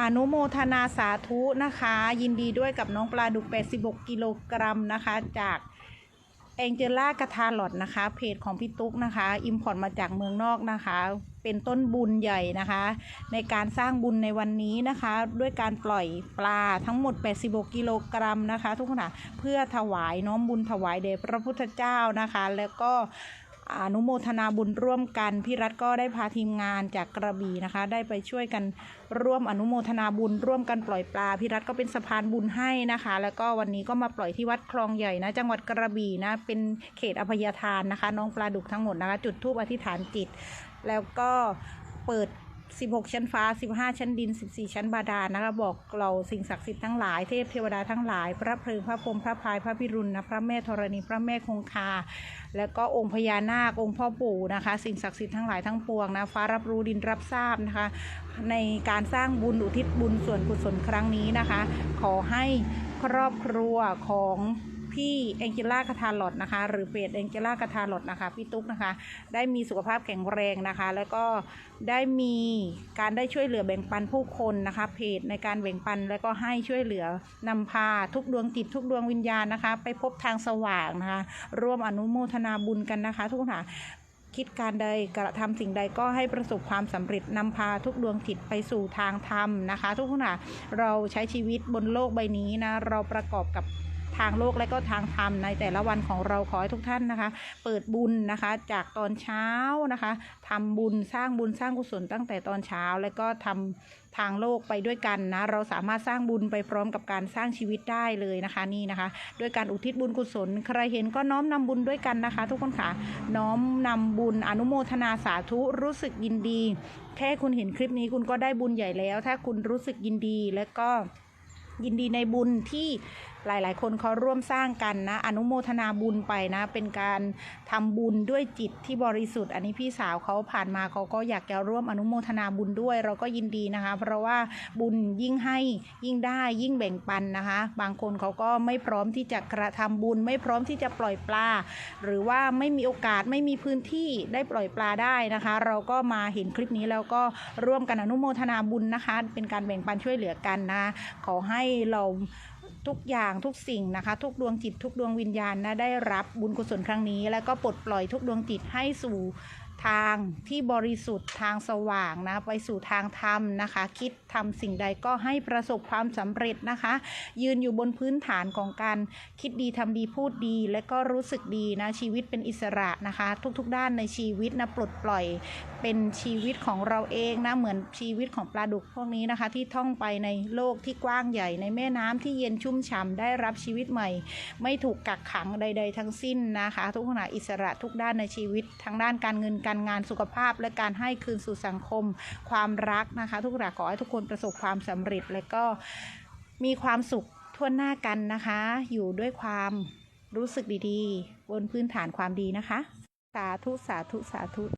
อนุโมทนาสาธุนะคะ ยินดีด้วยกับน้องปลาดุก 86 กิโลกรัมนะคะ จากแองเจล่ากาทาลอดนะคะ เพจของพี่ตุ๊กนะคะ อิมพอร์ตมาจากเมืองนอกนะคะ เป็นต้นบุญใหญ่นะคะ ในการสร้างบุญในวันนี้นะคะ ด้วยการปล่อยปลาทั้งหมด 86 กิโลกรัมนะคะ ทุกคนนะเพื่อถวายน้อมบุญถวายแด่พระพุทธเจ้านะคะ แล้วก็ อนุโมทนาบุญร่วมกัน พี่รัฐก็ได้พาทีมงานจากกระบี่นะคะ ได้ไปช่วยกันร่วมอนุโมทนาบุญร่วมกันปล่อยปลา พี่รัฐก็เป็นสะพานบุญให้นะคะ แล้วก็วันนี้ก็มาปล่อยที่วัดคลองใหญ่นะ จังหวัดกระบี่นะ เป็นเขตอภัยทานนะคะ น้องปลาดุกทั้งหมดนะคะ จุดทูปอธิษฐานจิต แล้วก็เปิด 16ชั้นฟ้า15ชั้นดิน14ชั้นบาดาลนะคะบอกเราสิ่งศักดิ์สิทธิ์ทั้งหลายเทพเทวดาทั้งหลาย พระเพลิงพระพรหมพระพายพระพิรุณนะพระแม่ธรณีพระแม่คงคา แล้วก็องค์พญานาคองค์พ่อปู่นะคะ สิ่งศักดิ์สิทธิ์ทั้งหลายทั้งปวงนะฟ้ารับรู้ดินรับทราบนะคะ ในการสร้างบุญอุทิศบุญส่วนกุศลครั้งนี้นะคะ ขอให้ครอบครัวของ พี่แองเจล่าคาทาลอดนะคะ หรือเพจแองเจล่าคาทาลอดนะคะพี่ตุ๊กนะคะ ได้มีสุขภาพแข็งแรงนะคะ แล้วก็ได้มีการได้ช่วยเหลือแบ่งปันผู้คนนะคะเพจในการแบ่งปันแล้วก็ให้ช่วยเหลือนำพาทุกดวงจิตทุกดวงวิญญาณนะคะ ไปพบทางสว่างนะคะ ร่วมอนุโมทนาบุญกันนะคะ ทุกคนค่ะคิดการใดกระทำสิ่งใดก็ให้ประสบความสำเร็จนำพาทุกดวงจิตไปสู่ทางธรรมนะคะ ทุกคนค่ะเราใช้ชีวิตบนโลกใบนี้นะ เราประกอบกับ ทางโลกและก็ทางธรรมในแต่ละวันของเราขอให้ทุกท่านนะคะ เปิดบุญนะคะจากตอนเช้านะคะทำบุญสร้างบุญสร้างกุศลตั้งแต่ตอนเช้า แล้วก็ทำทางโลกไปด้วยกันนะเราสามารถสร้างบุญไปพร้อมกับการสร้างชีวิตได้เลยนะคะนี่นะคะด้วยการอุทิศบุญกุศล ใครเห็นก็น้อมนำบุญด้วยกันนะคะ ทุกคนค่ะน้อมนำบุญอนุโมทนาสาธุรู้สึกยินดี แค่คุณเห็นคลิปนี้คุณก็ได้บุญใหญ่แล้ว ถ้าคุณรู้สึกยินดีและก็ ยินดีในบุญที่หลาย ๆ คนเขาร่วมสร้างกันนะ อนุโมทนาบุญไปนะ เป็นการทำบุญด้วยจิตที่บริสุทธิ์ อันนี้พี่สาวเขาผ่านมาเขาก็อยากจะร่วมอนุโมทนาบุญด้วย เราก็ยินดีนะคะ เพราะว่าบุญยิ่งให้ยิ่งได้ยิ่งแบ่งปันนะคะ บางคนเขาก็ไม่พร้อมที่จะกระทำบุญ ไม่พร้อมที่จะปล่อยปลา หรือว่าไม่มีโอกาสไม่มีพื้นที่ได้ปล่อยปลาได้นะคะ เราก็มาเห็นคลิปนี้แล้วก็ร่วมกันอนุโมทนาบุญนะคะ เป็นการแบ่งปันช่วยเหลือกันนะขอให้ให้เราทุกอย่างทุกสิ่งนะคะ ทุกดวงจิตทุกดวงวิญญาณนะได้รับบุญกุศลครั้งนี้ แล้วก็ปลดปล่อยทุกดวงจิตให้สู่ ทางที่บริสุทธิ์ทางสว่างนะไปสู่ทางธรรมนะคะ คิดทำสิ่งใดก็ให้ประสบความสำเร็จนะคะ ยืนอยู่บนพื้นฐานของการคิดดีทำดีพูดดี และก็รู้สึกดีนะชีวิตเป็นอิสระนะคะ ทุกๆ ด้านในชีวิตนะปลดปล่อยเป็นชีวิตของเราเองนะเหมือนชีวิตของปลาดุกพวกนี้นะคะ ที่ท่องไปในโลกที่กว้างใหญ่ในแม่น้ำที่เย็นชุ่มฉ่ำได้รับชีวิตใหม่ ไม่ถูกกักขังใด ๆ ทั้งสิ้นนะคะ ทุกขณะอิสระทุกด้านในชีวิตทั้งด้านการเงินการการงานสุขภาพ และการให้คืนสู่สังคม ความรักนะคะ ทุกหลักขอให้ทุกคนประสบความสำเร็จ และก็มีความสุขทั่วหน้ากันนะคะ อยู่ด้วยความรู้สึกดีๆ บนพื้นฐานความดีนะคะ สาธุสาธุสาธุ